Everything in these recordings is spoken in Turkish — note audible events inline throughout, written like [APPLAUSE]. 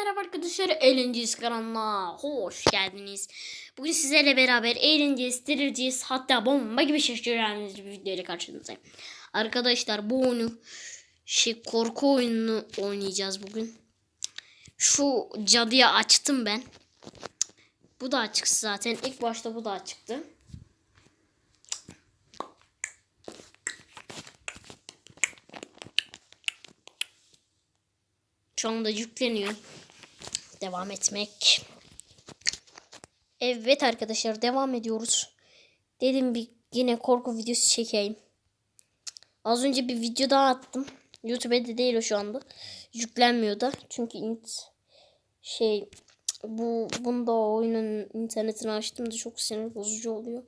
merhaba arkadaşlar. Eğleneceğiz kanalına. Hoş geldiniz. Bugün sizlerle beraber eğleneceğiz, dirileceğiz. Hatta bomba gibi şaşıracağınız bir video ile karşınızdayım. Arkadaşlar bu oyunu şey korku oyununu oynayacağız bugün. Şu cadıya açtım ben. Bu da açık zaten. İlk başta bu da açıktı. Şu anda yükleniyor. Devam etmek. Evet arkadaşlar devam ediyoruz. Dedim bir yine korku videosu çekeyim. Az önce bir video daha attım. YouTube'da değil o şu anda. Yüklenmiyor da. Çünkü int şey bu bunda oyunun internetini açtığımda çok sinir bozucu oluyor.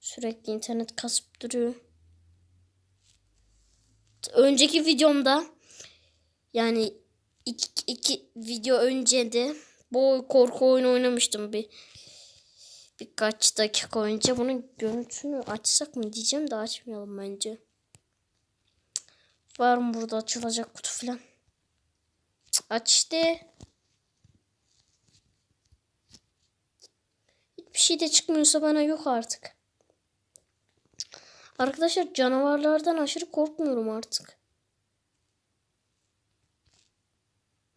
Sürekli internet kasıp duruyor. Önceki videomda yani iki, iki video önce de bu korku oyunu oynamıştım bir birkaç dakika önce. Bunun görüntüsünü açsak mı diyeceğim de açmayalım bence. Var mı burada açılacak kutu falan? Aç işte. Hiçbir şey de çıkmıyorsa bana yok artık. Arkadaşlar canavarlardan aşırı korkmuyorum artık.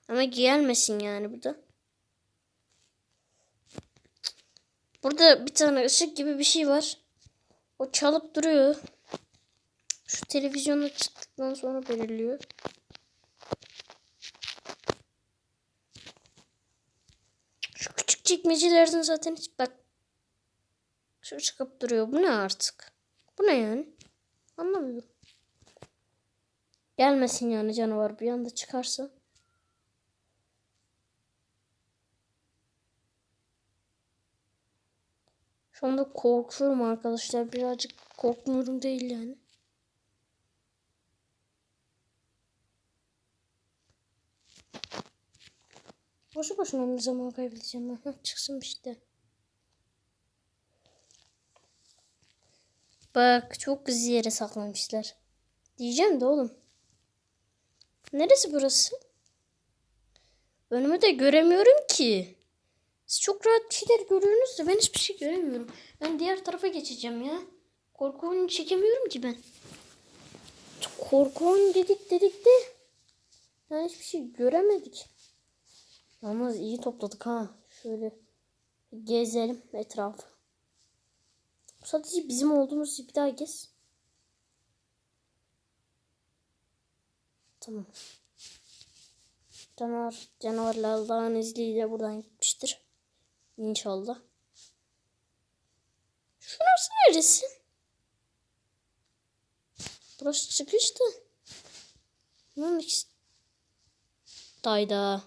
Ama gelmesin yani burada. Burada bir tane ışık gibi bir şey var. O çalıp duruyor. Şu televizyona çıktıktan sonra belirliyor. Şu küçük çekmecelerden zaten hiç bak. Şu çıkıp duruyor. Bu ne artık? Bu ne yani? Anlamıyorum. Gelmesin yani canavar bir anda çıkarsa. Şu anda korkuyorum arkadaşlar. Birazcık korkmuyorum değil yani. Boşu boşuna mı zaman kaybedeceğim ben? Çıksın işte. Bak çok güzel yere saklamışlar. Diyeceğim de oğlum. Neresi burası? Önümü de göremiyorum ki. Siz çok rahat şeyler görüyorsunuz da ben hiçbir şey göremiyorum. Ben diğer tarafa geçeceğim ya. Korku oyunu çekemiyorum ki ben. Korku oyunu dedik dedik de. Yani hiçbir şey göremedik. Yalnız iyi topladık ha. Şöyle gezelim etrafı. Sadece bizim olduğumuz bir daha gez. Tamam. Canavar, canavarlar Allah'ın izniyle buradan gitmiştir. İnşallah. Şurası neresi? Burası çıkıştı. Bunun ikisi... Dayda.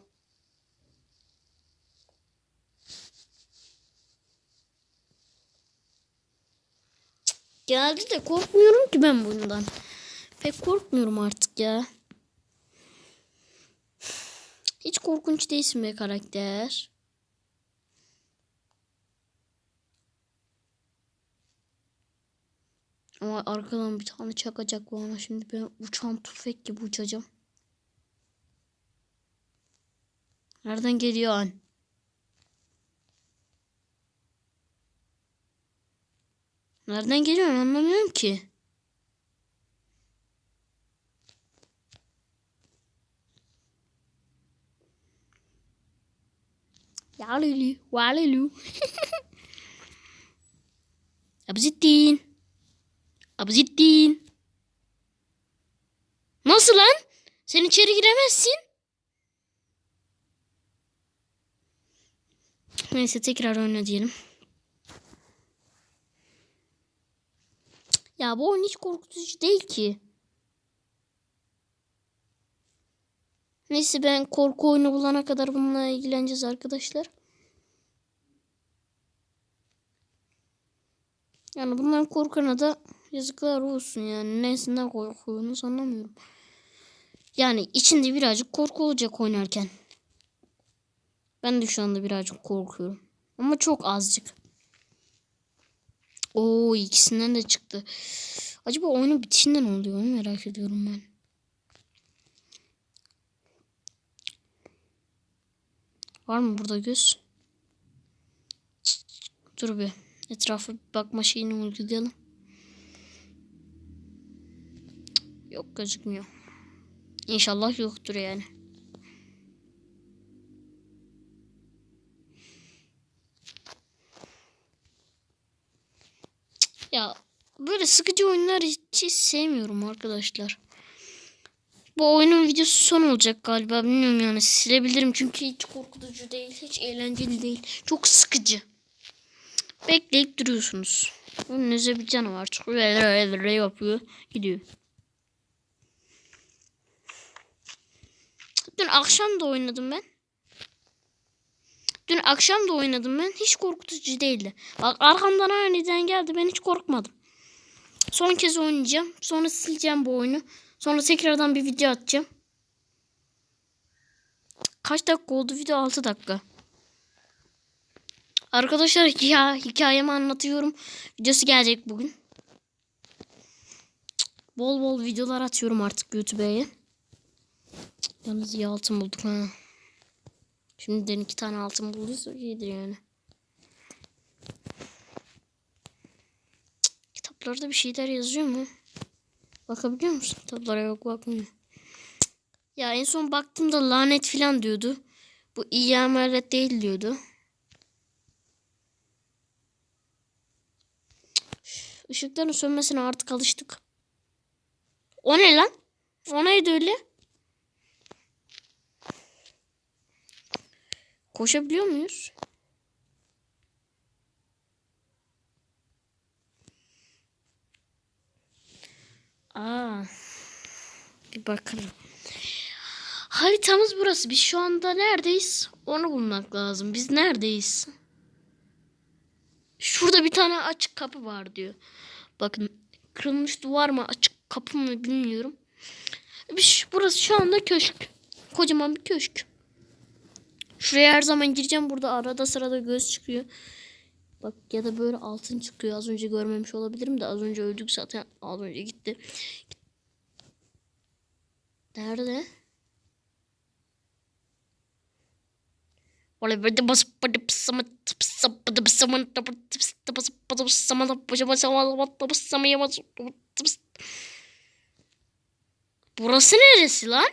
Geldi de korkmuyorum ki ben bundan. Pek korkmuyorum artık ya. Hiç korkunç değilsin be karakter. Ama arkadan bir tane çakacak bana. Şimdi ben uçan tüfek gibi uçacağım. Nereden geliyor an? Nereden geliyor anlamıyorum ki. Yalulu, walulu. Abzittin. Abzittin. Nasıl lan? Sen içeri giremezsin. Neyse tekrar oyna diyelim. Ya bu oyun hiç korkutucu değil ki. Neyse ben korku oyunu bulana kadar bununla ilgileneceğiz arkadaşlar. Yani bundan korkana da yazıklar olsun yani. Nesinden korkuyorsunuz anlamıyorum. Yani içinde birazcık korku olacak oynarken. Ben de şu anda birazcık korkuyorum. Ama çok azıcık. Oo ikisinden de çıktı. Acaba oyunun bitişinden oluyor onu merak ediyorum ben. Var mı burada göz? Dur bir. Etrafa bir bakma şeyini uygulayalım. Yok gözükmüyor. İnşallah yoktur yani. Ya böyle sıkıcı oyunlar hiç sevmiyorum arkadaşlar. Bu oyunun videosu son olacak galiba. Bilmiyorum yani silebilirim çünkü hiç korkutucu değil, hiç eğlenceli değil. Çok sıkıcı. Bekleyip duruyorsunuz. Önünüze bir canavar çıkıyor. yapıyor. Gidiyor. Dün akşam da oynadım ben. Dün akşam da oynadım ben. Hiç korkutucu değildi. Bak arkamdan aniden geldi. Ben hiç korkmadım. Son kez oynayacağım. Sonra sileceğim bu oyunu. Sonra tekrardan bir video atacağım. Kaç dakika oldu video? 6 dakika. Arkadaşlar [LAUGHS] ya hikayemi anlatıyorum. Videosu gelecek bugün. Bol bol videolar atıyorum artık YouTube'ya. Yalnız iyi altın bulduk ha. Şimdiden iki tane altın bulduysa iyidir yani. Kitaplarda bir şeyler yazıyor mu? Bakabiliyor musun? Kitaplara yok bakmıyor. Ya en son baktığımda lanet filan diyordu. Bu iyi emaret değil diyordu. Işıkların sönmesine artık alıştık. O ne lan? O neydi öyle? Koşabiliyor muyuz? Aa. Bir bakalım. Haritamız burası. Biz şu anda neredeyiz? Onu bulmak lazım. Biz neredeyiz? Şurada bir tane açık kapı var diyor. Bakın kırılmış duvar mı açık kapı mı bilmiyorum. Biz, burası şu anda köşk. Kocaman bir köşk. Şuraya her zaman gireceğim. Burada arada sırada göz çıkıyor. Bak ya da böyle altın çıkıyor. Az önce görmemiş olabilirim de az önce öldük zaten. Az önce gitti. Nerede? Burası neresi lan?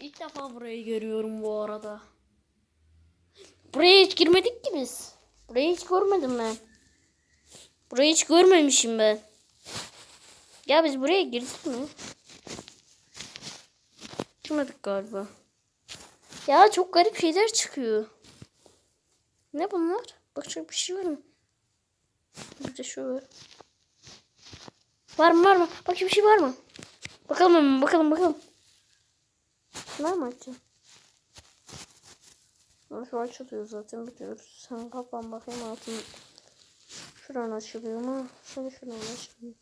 İlk defa burayı görüyorum bu arada. Buraya hiç girmedik ki biz. Burayı hiç görmedim ben. Burayı hiç görmemişim ben. Ya biz buraya girdik mi? Girmedik galiba. Ya çok garip şeyler çıkıyor. Ne bunlar? Bakacak bir şey var mı? Bir şu var. Var mı var mı? Bakayım bir şey var mı? Bakalım bakalım bakalım. Var mı açacağım? Şu açılıyor zaten biliyoruz. Sen kapan bakayım altını. Şuradan açılıyor mu? Şunu şuradan açılıyor.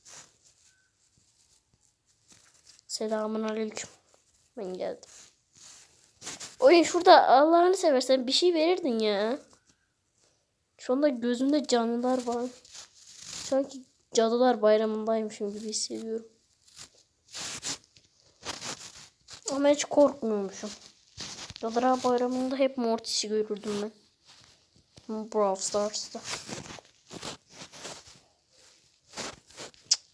Selamun aleyküm. Ben geldim. Oyun şurada Allah'ını seversen bir şey verirdin ya. Şu anda gözümde canlılar var. Sanki cadılar bayramındaymışım gibi hissediyorum. Ama hiç korkmuyormuşum. Cadılar bayramında hep Mortis'i görürdüm ben. Brawl Stars'ta.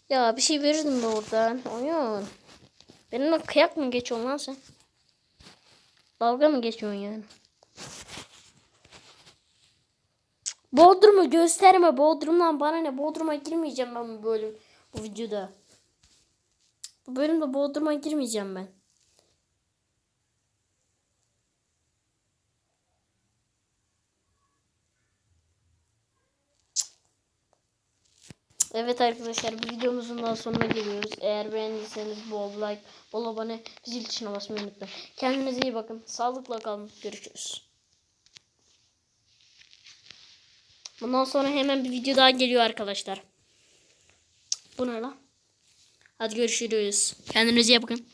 Ya bir şey verirdim de oradan. Oyun. Benimle kıyak mı geçiyorsun lan sen? Dalga mı geçiyorsun yani? Bodrum'u gösterme. Bodrum'dan bana ne? Bodrum'a girmeyeceğim ben bu bölüm. Bu videoda. Bu bölümde Bodrum'a girmeyeceğim ben. Evet arkadaşlar bir videomuzun daha sonuna geliyoruz. Eğer beğendiyseniz bol like, bol abone, zil tuşuna basmayı unutmayın. Kendinize iyi bakın. Sağlıkla kalın. Görüşürüz. Bundan sonra hemen bir video daha geliyor arkadaşlar. Bu ne lan? Hadi görüşürüz. Kendinize iyi bakın.